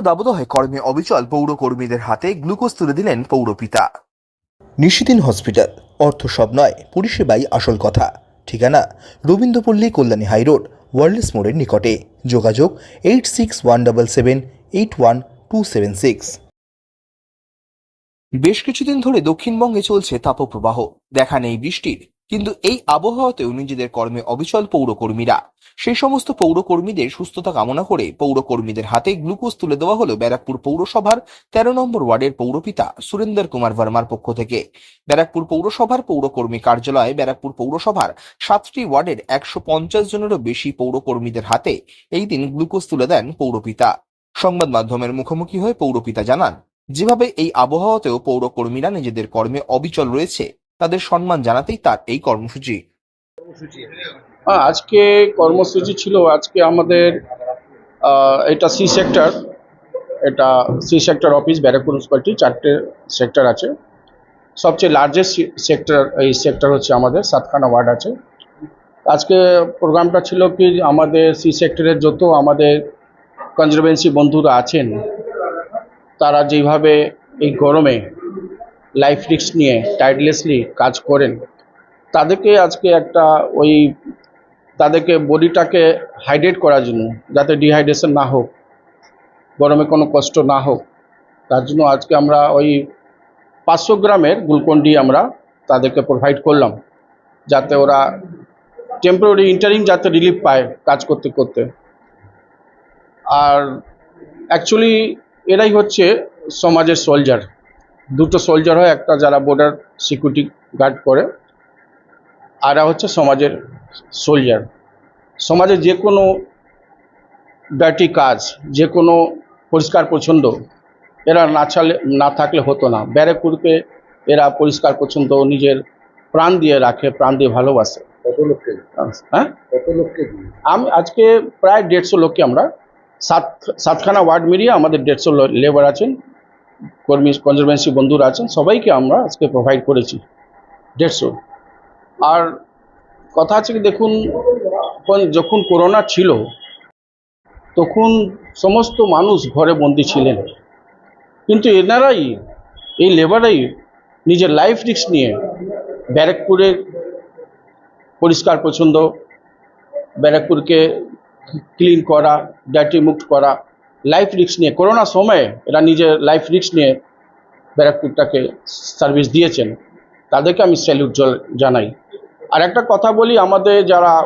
দাবদাহে কর্মে অবিচল পৌর কর্মীদের হাতে গ্লুকোজ তুলে দিলেন পৌরপিতা। নিশিদিন হসপিটাল অর্থ সব নয় পরিষেবাই আসল কথা। ঠিকানা রবীন্দ্রপল্লী কল্যাণী হাইরোড ওয়ার্ল্ডস মোড়ের নিকটে। যোগাযোগ eight six one double seven eight one two seven six বেশ কিছুদিন ধরে দক্ষিণবঙ্গে চলছে তাপপ্রবাহ। দেখা নেই বৃষ্টির। কিন্তু এই আবহাওয়াতেও নিজেদের কর্মে অবিচল পৌরকর্মীরা। সেই সমস্ত পৌরকর্মীদের সুস্থতা কামনা করে পৌরকর্মীদের হাতে গ্লুকোজ তুলে দেওয়া হলো ব্যারাকপুর পৌরসভার তেরো নম্বর ওয়ার্ডের পৌরপিতা সুরেন্দর কুমার ভার্মার পক্ষ থেকে। ব্যারাকপুর পৌরসভার পৌরকর্মী কার্যালয়ে ব্যারাকপুর পৌরসভার সাতটি ওয়ার্ডের একশো পঞ্চাশ জনেরও বেশি পৌরকর্মীদের হাতে এই দিন গ্লুকোজ তুলে দেন পৌরপিতা। সংবাদ মাধ্যমের মুখোমুখি হয়ে পৌরপিতা জানান, যেভাবে এই আবহাওয়াতেও পৌরকর্মীরা নিজেদের কর্মে অবিচল রয়েছে তাদের সম্মান জানাতেই তার এই কর্মসূচি। হ্যাঁ আজকে কর্মসূচি ছিল, আজকে আমাদের এটা সি সেক্টর, এটা C sector office, Barrackpore municipality চারটে সেক্টর আছে। সবচেয়ে লার্জেস্ট সেক্টর, এই সেক্টর হচ্ছে আমাদের, সাতখানা ওয়ার্ড আছে। আজকে প্রোগ্রামটা ছিল কি, আমাদের সি সেক্টরের যত আমাদের কনজারভেন্সি বন্ধুরা আছেন, তারা যেভাবে এই গরমে লাইফ রিস্ক নিয়ে টাইডলেসলি কাজ করেন। তাদেরকে আজকে একটা ওই তাদেরকে বডিটাকে হাইড্রেট করার জন্য, যাতে ডিহাইড্রেশন না হোক, গরমে কোনো কষ্ট না হোক, তার জন্য আজকে আমরা ওই পাঁচশো গ্রামের গ্লুকন ডি আমরা তাদেরকে প্রোভাইড করলাম, যাতে ওরা টেম্পোরারি ইন্টারিং যাতে রিলিফ পায় কাজ করতে করতে। আর অ্যাকচুয়ালি এরাই হচ্ছে সমাজের সোলজার দুটো সোলজার হয় একটা যারা বর্ডার সিকিউরিটি গার্ড করে আর হচ্ছে সমাজের সোলজার সমাজে যে কোনো ডার্টি কাজ যে কোনো পরিষ্কার পরিচ্ছন্ন এরা না ছাড়লে না থাকলে হতো না। ব্যারেকপুরকে এরা পরিষ্কার পরিচ্ছন্ন নিজের প্রাণ দিয়ে রাখে প্রাণ দিয়ে ভালোবাসে। কত লোককে? হ্যাঁ? কত লোককে আমি আজকে প্রায় দেড়শো লোককে আমরা সাত সাতখানা ওয়ার্ড মিলিয়ে আমাদের দেড়শো লেবার আছেন। কর্মী কনজারভেন্সি বন্ধুরা আছেন, সবাইকে আমরা আজকে প্রোভাইড করেছি, দেড়শো। আর কথা আছে কি, দেখুন, যখন করোনা ছিল, তখন সমস্ত মানুষ ঘরে বন্দি ছিলেন। কিন্তু এনারাই, এই লেবারাই নিজের লাইফ রিস্ক নিয়ে ব্যারাকপুরের পরিষ্কার পছন্দ, ব্যারাকপুরকে ক্লিন করা ডার্টি মুক্ত করা লাইফ রিস্ক নিয়ে করোনা সময়ে এরা নিজের লাইফ রিস্ক নিয়ে ব্যারাকপুরটাকে সার্ভিস দিয়েছেন। তাদেরকে আমি স্যালিউট জানাই। আর একটা কথা বলি, আমাদের যারা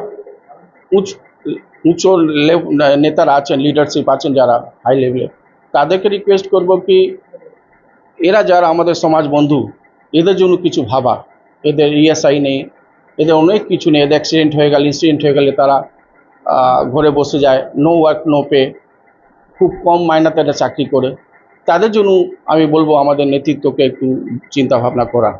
উচ্চ লেভ- নেতারা আছেন লিডারশিপ আছেন যারা হাই লেভেলে তাদেরকে রিকোয়েস্ট করব কি, এরা যারা আমাদের সমাজ বন্ধু, এদের জন্য কিছু ভাবা। এদের ইএসআই নেই, এদের অনেক কিছু নেই, এদের অ্যাক্সিডেন্ট হয়ে গেলে ইনসিডেন্ট হয়ে গেলে তারা ঘরে বসে যায় নো ওয়ার্ক নো পে খুব কম মাইনাতে একটা চাকরি করে। তাদের জন্য আমি বলব আমাদের নেতৃত্বকে একটু চিন্তা ভাবনা করা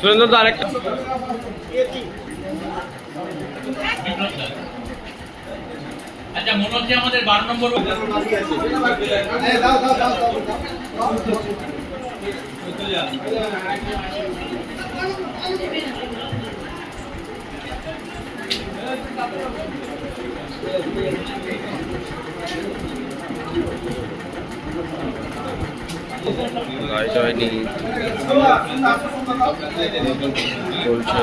সুরেন্দ্র দা আরেকটা। আচ্ছা মনে আমাদের বারো নম্বর হয়নি চলছে